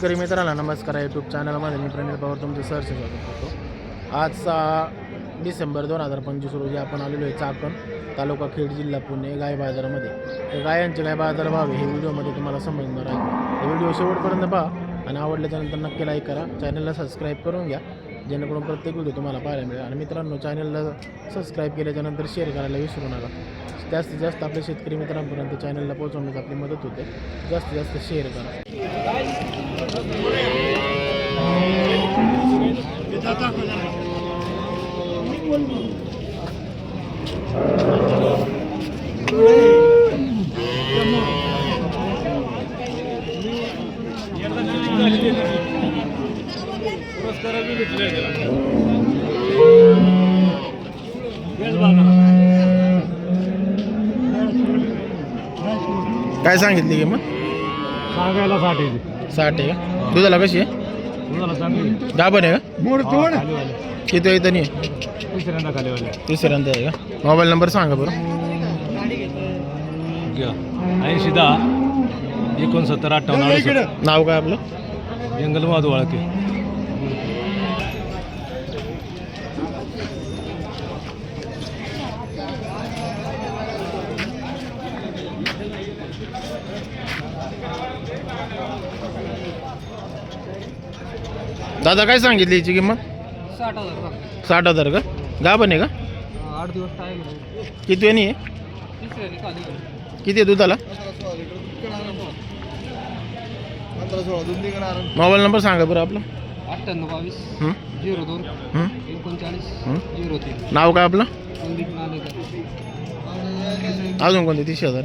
शेतकरी मित्राला नमस्कार यूट्यूब चॅनलमध्ये मी प्रणित पवार तुमचं सहर्ष स्वागत करतो. आज सहा डिसेंबर दोन हजार पंचवीस रोजी आपण आलेलो आहे चाकण तालुका खेड जिल्हा पुणे गाय बाजारामध्ये. तर गायांचे गाय बाजार भाव हे व्हिडिओमध्ये तुम्हाला समजणार आहे. हे व्हिडिओ शेवटपर्यंत पहा आणि आवडल्याच्यानंतर नक्की लाईक करा. चॅनलला सबस्क्राईब करून घ्या जेणेकरून प्रत्येक व्हिडिओ तुम्हाला पाहायला मिळेल. आणि मित्रांनो चॅनलला सबस्क्राईब केल्याच्यानंतर शेअर करायला विसरू नका. जास्तीत जास्त आपल्या शेतकरी मित्रांपर्यंत चॅनलला पोहोचवण्यास आपली मदत होते. जास्तीत जास्त शेअर करा. काय सांगितली किंमत सांगायला साठ. येते साठ आहे का दुधाला कशी आहे तुम्हाला चांगली. गाभण आहे का? मोड तोड. खालीवाले. किती आहे तरी तिसऱ्यांदा खालीवाले. तिसऱ्यांदा आहे का? मोबाईल नंबर सांगा बरं. घ्या. ऐंशी दहा एकोणसत्तर अठ्ठावन्न. नाव काय आपलं? जंगल माधू दादा काय सांगितली याची किंमत? साठ हजार साठ हजार का? गाभण आहे का? आठ दिवस टाईम किती वेणी आहे? किती आहे दुधाला? मोबाईल नंबर सांगा बरं आपलं. अठ्ठ्याण्णव बावीस हं? झिरो दोन हं? एकोणचाळीस हं? झिरो तीन. नाव काय आपलं? संदीप नालेकर. अजून कोणते? तीसशे हजार.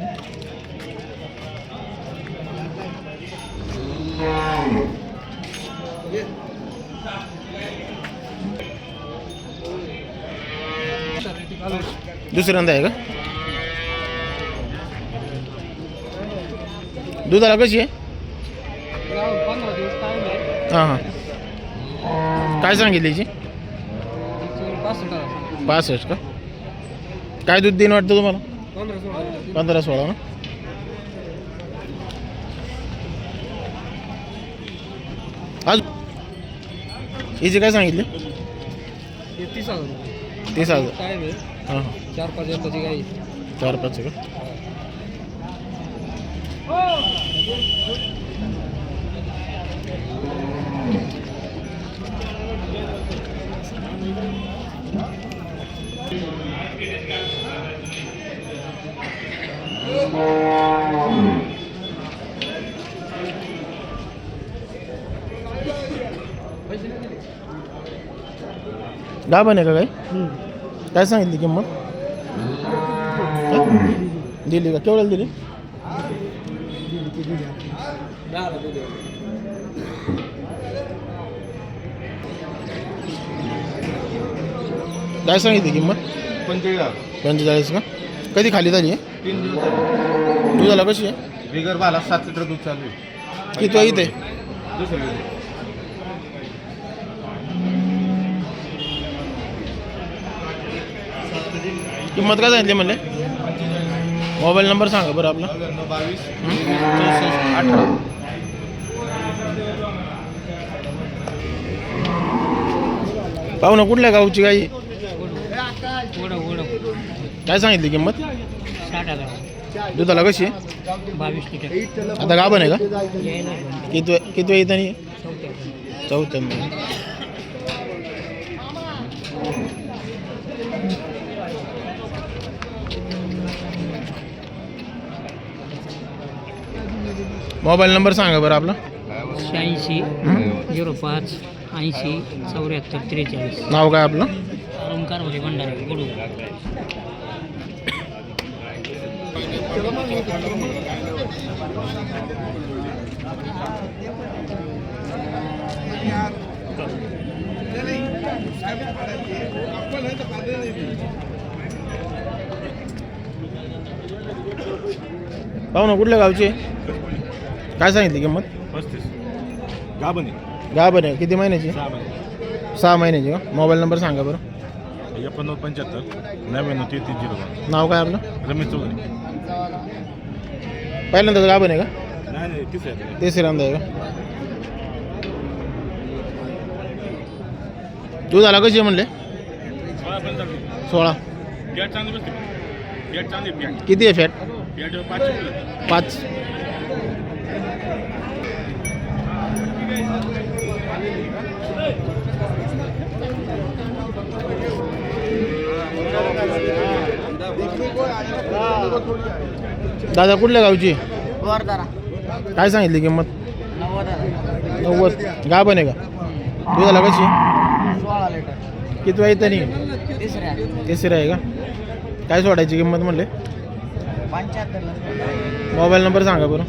दुसऱ्यांदा आहे का? दुधाला कशी आहे? हां हां. काय सांगितली पासष्ट का? काय दूध देईन वाटतं तुम्हाला? पंधरा सोळा ना? हिचे काय सांगितले? तीस हजार तीस हजार. हां. हां चार पाच यंदाची गाई. चार पाच आहे का? आहे का काय काय सांगितली किंमत? दिली का? केवढ्याला दिली? काय सांगितली किंमत? पंचेचाळीस का? कधी खाली झाली आहे? तीन दिवस दुधाला कशी आहे? बिगर बाला सात लिटर दूध चालू आहे. किती इथे? दुसरं किंमत काय सांगितली म्हणले? मोबाईल नंबर सांगा बरं आपला. नव्याण्णव बावीस चौसष्ट अठरा. पाहू ना कुठल्या गावची गाई? ओढव काय सांगितली किंमत? साठ हजार. दुधाला कशी? आहे बावीस लिटर. आता गाभण आहे का? किती किती वेळ येतं नाही चौथ्या. मोबाईल नंबर सांगा बरं आपला. शहाऐंशी? झिरो पाच ऐंशी चौऱ्याहत्तर त्रेचाळीस. नाव काय आपलं? ओंकार होते भंडारे गुडू पाहू ना कुठल्या गावची? काय सांगितली किंमत? पस्तीस. गाबन आहे. आहे. किती महिन्याची? सहा महिन्याची का? मोबाईल नंबर सांगा बरं. एकोणनव्वद पंच्याहत्तर नव्याण्णव तेहतीस झिरो नाव काय आपलं? रमेश चौधरी. पहिल्यांदाच गाभण आहे का? नाही नाही तिसऱ्यांदा आहे का? तू झाला कशी म्हणले? सोळा किती आहे फॅट गॅट पाच. दादा कुठल्या गावची? काय सांगितली किंमत? नव्वद नव्वद. गाभण आहे का? कशी? आहे? सोळा लिटर. किती वाईट नाही तिसऱ्या. तिसरी आहे का? काय सोडायची किंमत म्हणले? मोबाईल नंबर सांगा बरं.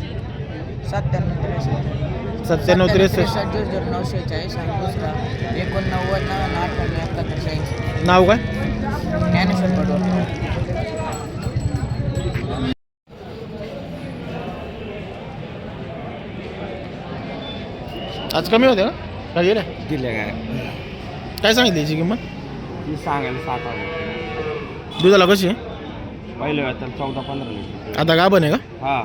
सत्त्याण्णव सत्त्याण्णव त्रेसष्ट. झिरो नऊशे चाळीस एकोणनव्वद नव्याण्णव नाव काय? ज्ञानेश्वर पडवळ. आज कमी होते का काय गेल्या दिले काय? काय सांगितली याची किंमत? ती सांगायला सात हजार दुधाला कशी? आहे पहिले चौदा पंधरा लिटर. आता गाभण आहे का? हा.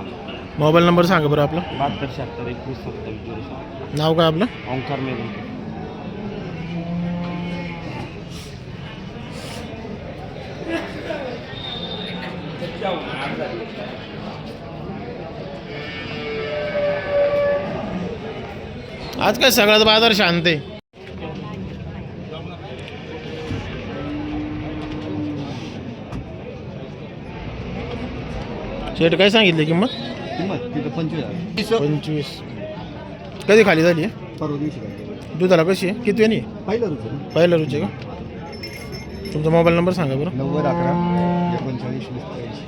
मोबाईल नंबर सांगा बरं आपला. बहात्तर शहात्तर एकवीस सत्तावीस झिरो सात. नाव काय आपलं? ओंकार मेरून आज काय सगळ्यात बाजार शांत आहे. शेट काय सांगितली किंमत? किंमत? तिथं पंचवीस पंचवीस. कधी खाली झाली? आहे परवा दिवशी दुधाला कशी आहे? किती वेणी पहिलं रुपये पहिला रुचे का? तुमचा मोबाईल नंबर सांगा बरं. नव्वद अकरा एकोणचाळीस वीस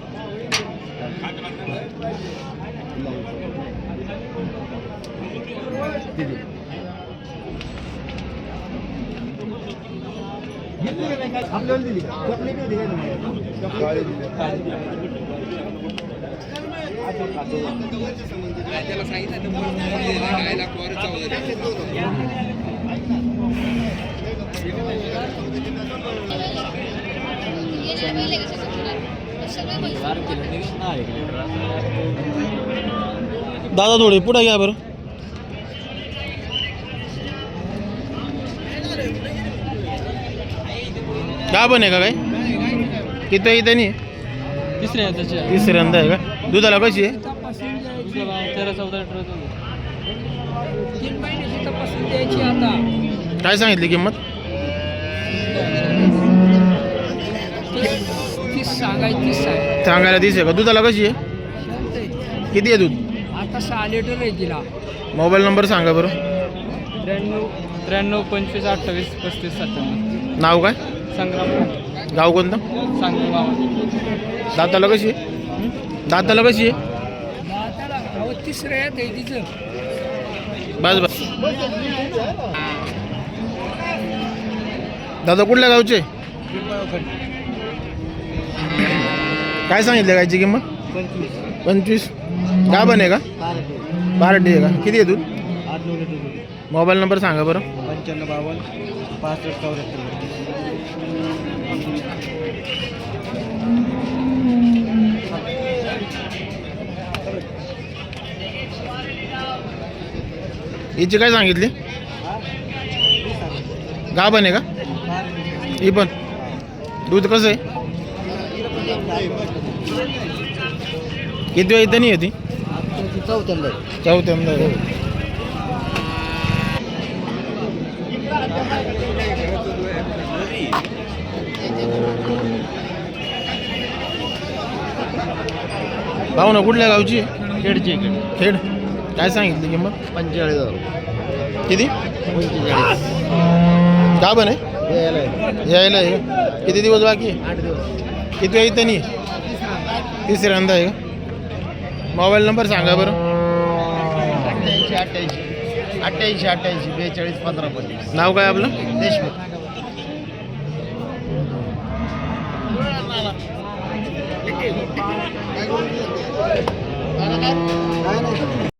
दादा थोडे पुढे घ्या बरं. का पण आहे का काय? इथं इथं नाही. तिसऱ्या त्याच्या तिसऱ्यांदा आहे का? दुधाला कशी आहे? तेरा चौदा लिटर तीन महिन्याची तपासून द्यायची आता काय सांगितली किंमत? तीस सांगायची तीस आहे सांगायला तीस आहे का? दुधाला कशी आहे? किती आहे दूध? आता सहा लिटर आहे तिला मोबाईल नंबर सांगा बरं. त्र्याण्णव त्र्याण्णव पंचवीस अठ्ठावीस पस्तीस सत्त्याण्णव. नाव काय? संग्राम. गाव कोणतं? दाताला कशी आहे? दाताला कशी आहे? ते बस बस. दादा कुठल्या गावचे? काय सांगितलं गायची किंमत? पंचवीस. पंचवीस गाभण आहे का? बारटी आहे का? किती आहे दूध? लिटर मोबाईल नंबर सांगा बरं. पंच्याण्णव बावन्न पासष्ट चौऱ्याहत्तर. हिची काय सांगितली? गाभण आहे का? ही पण. दूध कसं आहे? किती वेळ इथं नाही होती चौथ्यांदा चौथ्यांदा भाऊ ना कुठल्या गावची? खेडचे खेड. काय सांगितली किंमत? पंचेचाळीस हजार किती? गाभण आहे. यायला आहे का? किती दिवस बाकी आहे? आठ दिवस. किती आहे? तिसऱ्यांदा आहे का? मोबाईल नंबर सांगा बरं. अठ्ठ्याऐंशी अठ्ठ्याऐंशी. अठ्ठ्याऐंशी अठ्ठ्याऐंशी बेचाळीस पंधरा पंचवीस. नाव काय आपलं? देशमुख. バナナ?バナナ。